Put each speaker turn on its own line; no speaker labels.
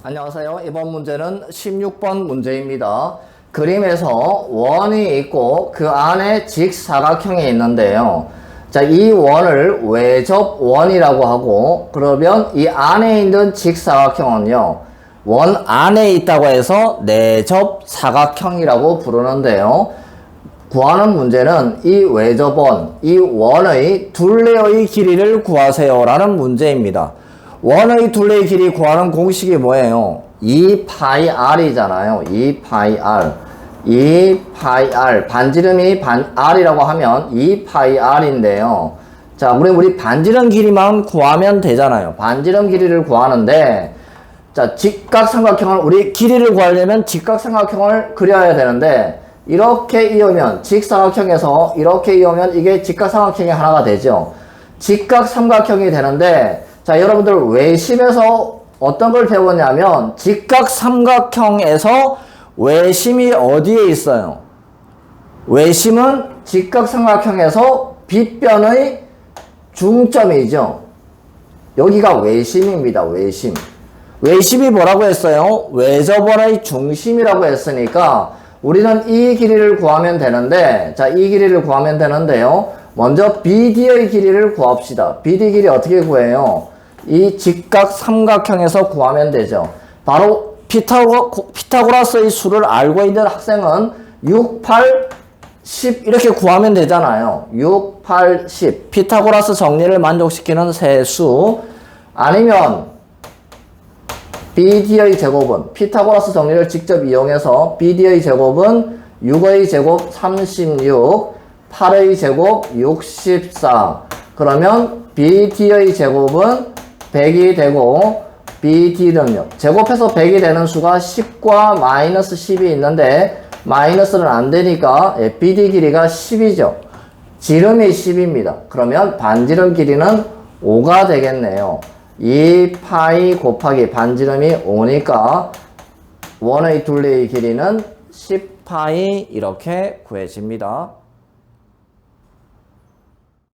안녕하세요. 이번 문제는 16번 문제입니다. 그림에서 원이 있고 그 안에 직사각형이 있는데요. 자, 이 원을 외접원이라고 하고 그러면 이 안에 있는 직사각형은요. 원 안에 있다고 해서 내접 사각형이라고 부르는데요. 구하는 문제는 이 외접원, 이 원의 둘레의 길이를 구하세요 라는 문제입니다. 원의 둘레의 길이 구하는 공식이 뭐예요? 2 파이 r이잖아요. 2 파이 r. 2 파이 r. 반지름이 반 r이라고 하면 2 파이 r인데요. 자, 우리 우리 반지름 길이만 구하면 되잖아요. 반지름 길이를 구하는데 자, 직각삼각형을 우리 길이를 구하려면 직각삼각형을 그려야 되는데 이렇게 이으면 직사각형에서 이렇게 이으면 이게 직각삼각형이 하나가 되죠. 직각삼각형이 되는데 자, 여러분들 외심에서 어떤 걸 배웠냐면 직각 삼각형에서 외심이 어디에 있어요? 외심은 직각 삼각형에서 빗변의 중점이죠. 여기가 외심입니다. 외심. 외심이 뭐라고 했어요? 외접원의 중심이라고 했으니까 우리는 이 길이를 구하면 되는데 자, 이 길이를 구하면 되는데요. 먼저 BD의 길이를 구합시다. BD 길이 어떻게 구해요? 이 직각 삼각형에서 구하면 되죠. 바로 피타고, 피타고라스의 수를 알고 있는 학생은 6, 8, 10 이렇게 구하면 되잖아요. 6, 8, 10 피타고라스 정리를 만족시키는 세수 아니면 BD의 제곱은 피타고라스 정리를 직접 이용해서 BD의 제곱은 6의 제곱 36, 8의 제곱 64. 그러면 BD의 제곱은 100이 되고 BD는요. 제곱해서 100이 되는 수가 10과 마이너스 10이 있는데 마이너스는 안 되니까 예, BD 길이가 10이죠. 지름이 10입니다. 그러면 반지름 길이는 5가 되겠네요. 2 파이 곱하기 반지름이 5니까 원의 둘레의 길이는 10파이 이렇게 구해집니다.